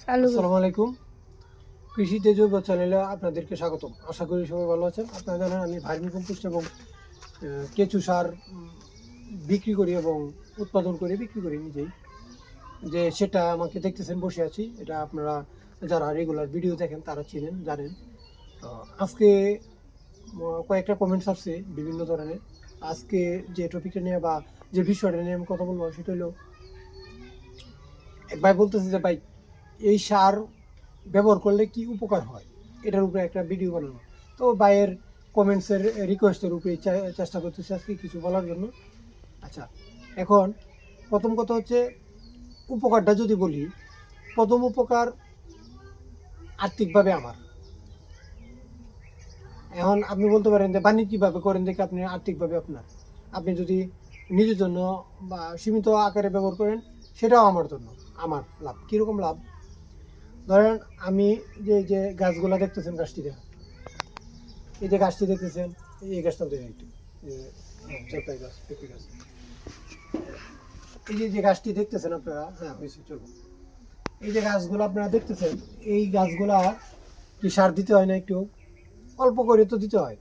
আসসালামু আলাইকুম। কৃষিতে জৈব চ্যানেলে আপনাদেরকে স্বাগতম। আশা করি সবাই ভালো আছেন। আপনারা জানেন আমি ভার্মি কম্পোস্ট এবং কেঁচু সার বিক্রি করি এবং উৎপাদন করে বিক্রি করি নিজেই। যে সেটা আমাকে দেখতেছেন, বসে আছি। এটা আপনারা যারা রেগুলার ভিডিও দেখেন, তারা চিনেন, জানেন। আজকে কয়েকটা কমেন্টস আসছে বিভিন্ন ধরনের। আজকে যে টপিকটা নিয়ে বা যে বিষয়টা নিয়ে আমি কথা বলব, সেটা হলো এক ভাই বলতেছে যে, ভাই এই সার ব্যবহার করলে কি উপকার হয়? এটার উপরে একটা ভিডিও বানানো। তো ভাইয়ের কমেন্টসের রিকোয়েস্টের উপরে চেষ্টা করতেছি আজকে কিছু বলার জন্য। আচ্ছা এখন প্রথম কথা হচ্ছে উপকারটা যদি বলি, প্রথম উপকার আর্থিকভাবে আমার। এখন আপনি বলতে পারেন যে বাণিজ্যিকভাবে করেন দেখে আপনি আর্থিকভাবে আপনার। আপনি যদি নিজের জন্য বা সীমিত আকারে ব্যবহার করেন, সেটাও আমার জন্য, আমার লাভ। কীরকম লাভ? ধরেন আমি যে যে গাছগুলা দেখতেছেন গাছটি দেখা এই যে গাছটি দেখতেছেন এই গাছটা দেখেন একটু যে, হ্যাঁ, জলপাই গাছ পেঁপে গাছ। এই যে যে গাছটি দেখতেছেন আপনারা হ্যাঁ হয়েছে চলো এই যে গাছগুলো আপনারা দেখতেছেন এই গাছগুলা কি সার দিতে হয় না একটু? অল্প করে তো দিতে হয়।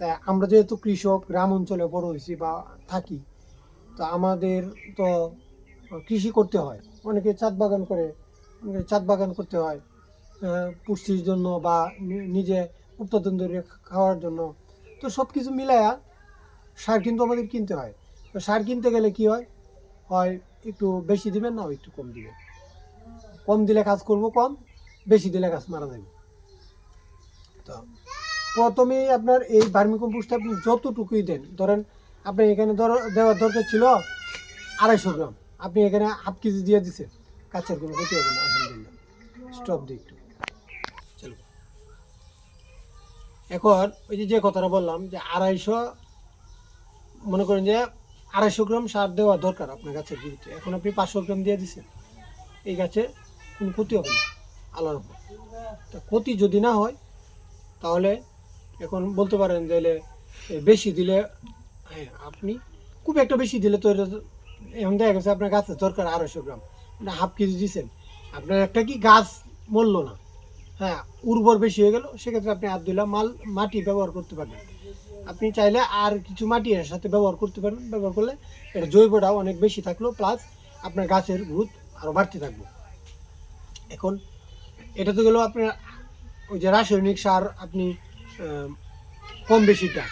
তাই আমরা যেহেতু কৃষক গ্রাম অঞ্চলে বড় হয়েছি বা থাকি তো আমাদের তো কৃষি করতে হয়। অনেকে চাঁদ বাগান করে চাঁদ বাগান করতে হয় পুষ্টির জন্য বা নিজে উৎপাদন ধরে খাওয়ার জন্য। তো সব কিছু মিলায়া সার কিন্তু আমাদের কিনতে হয়। তো সার কিনতে গেলে কি হয়? হয় একটু বেশি দিবেন না, একটু কম দিবেন। কম দিলে কাজ করব কম, বেশি দিলে গাছ মারা যাবে। তো প্রথমেই আপনার এই ভার্মি কম্পোস্টটা আপনি যতটুকুই দেন, ধরেন আপনি এখানে ধর- দেওয়ার দরকার ছিল আড়াইশো গ্রাম। আপনি এখানে হাফ কেজি দিয়ে দিচ্ছেন কাছের কোনো ক্ষতি হবে না। স্টপ দিই একটু। চলো। এখন ওই যে যে কথাটা বললাম যে আড়াইশো, মনে করেন যে আড়াইশো গ্রাম সার দেওয়া দরকার আপনার গাছের গুঁড়িতে এখন আপনি পাঁচশো গ্রাম দিয়ে দিচ্ছেন এই গাছে কোনো ক্ষতি হবে না, আল্লাহর উপর তা ক্ষতি যদি না হয়, তাহলে এখন বলতে পারেন যে বেশি দিলে হ্যাঁ আপনি খুব একটা বেশি দিলে তো এখন দেখা গেছে আপনার গাছের দরকার আড়াইশো গ্রাম। হাফ কেজি দিচ্ছেন আপনার একটা কি গাছ মরলো না। হ্যাঁ উর্বর বেশি হয়ে গেল, সেক্ষেত্রে আপনি আর দিলাম মাল, মাটি ব্যবহার করতে পারবেন। আপনি চাইলে আর কিছু মাটি এর সাথে ব্যবহার করতে পারবেন, ব্যবহার করলে এটা জৈবটাও অনেক বেশি থাকল প্লাস আপনার গাছের গ্রোথ আরও বাড়তে থাকবে। এখন এটা তো গেল আপনার, ওই যে রাসায়নিক সার আপনি কম বেশিটা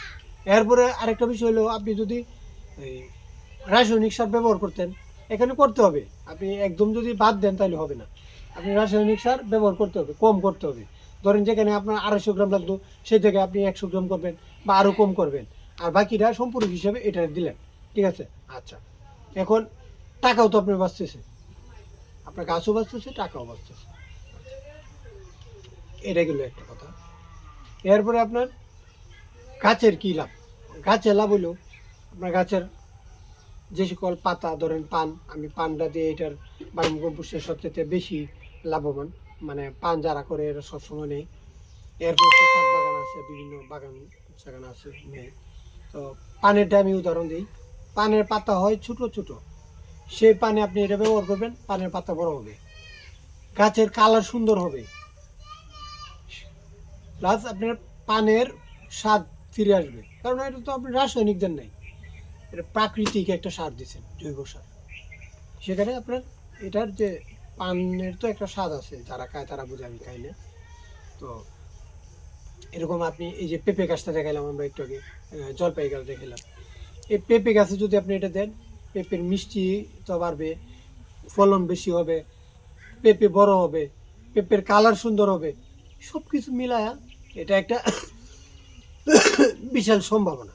এরপরে আরেকটা বিষয় হলো, আপনি যদি রাসায়নিক সার ব্যবহার করতেন, এখানে করতে হবে। আপনি একদম যদি বাদ দেন, তাহলে হবে না। আপনি রাসায়নিক সার ব্যবহার করতে হবে, কম করতে হবে। ধরেন যেখানে আপনার আড়াইশো গ্রাম লাগতো, সেই থেকে আপনি একশো গ্রাম করবেন বা আরও কম করবেন। আর বাকিটা সম্পূর্ণ হিসাবে এটা দিলেন, ঠিক আছে? আচ্ছা এখন টাকাও তো আপনার বাঁচতেছে। আপনার গাছও বাঁচতেছে, টাকাও বাঁচতেছে। এটা গেল একটা কথা। এরপরে আপনার গাছের কী লাভ? গাছের লাভ হলো আপনার গাছের যে সকল পাতা, ধরেন পান, আমি পানটা দিয়ে এটার বার্মি কম্পোস্টের সবচেয়ে বেশি লাভবান। মানে পান যারা করে এরা সবসময় নেই এরপর তো চাঁদ বাগান আছে, বিভিন্ন বাগান সাগান আছে নেই তো পানেরটা আমি উদাহরণ দিই। পানের পাতা হয় ছোট ছোট। সেই পানে আপনি এটা ব্যবহার করবেন, পানের পাতা বড় হবে। গাছের কালার সুন্দর হবে। প্লাস আপনার পানের স্বাদ ফিরে আসবে। কারণ এটা তো আপনি রাসায়নিক দেন নাই। এটা প্রাকৃতিক একটা সার দিচ্ছেন জৈব সার। সেখানে আপনার এটার যে পানের তো একটা স্বাদ আছে, যারা খায় তারা বুঝে আমি খাই না। তো এরকম আপনি এই যে পেঁপে গাছটা দেখাইলাম আমরা একটু আগে জলপাই গাছ দেখালাম এই পেঁপে গাছে যদি আপনি এটা দেন, পেঁপের মিষ্টি তো বাড়বে, ফলন বেশি হবে, পেঁপে বড় হবে, পেঁপের কালার সুন্দর হবে সব কিছু মিলায়া এটা একটা বিশাল সম্ভাবনা।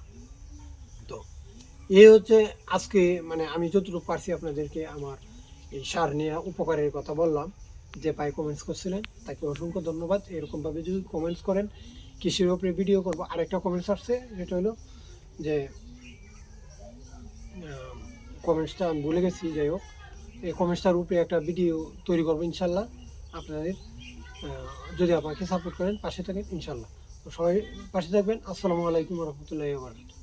এই হচ্ছে আজকে মানে আমি যতটুকু পারছি আপনাদেরকে আমার এই সার নিয়ে উপকারের কথা বললাম, যে ভাই কমেন্টস করছিলেন তাকে অসংখ্য ধন্যবাদ। এরকমভাবে যদি কমেন্টস করেন, কৃষির উপরে ভিডিও করব, আরেকটা কমেন্টস আসছে যেটা হলো যে কমেন্টসটা আমি ভুলে গেছি, যাই হোক। এই কমেন্টসটার উপরে একটা ভিডিও তৈরি করব ইনশাল্লাহ আপনাদের যদি আমাকে সাপোর্ট করেন পাশে থাকেন ইনশাল্লাহ। তো সবাই পাশে থাকবেন। আসসালামু আলাইকুম রহমতুল্লাহ বারকাতুহু।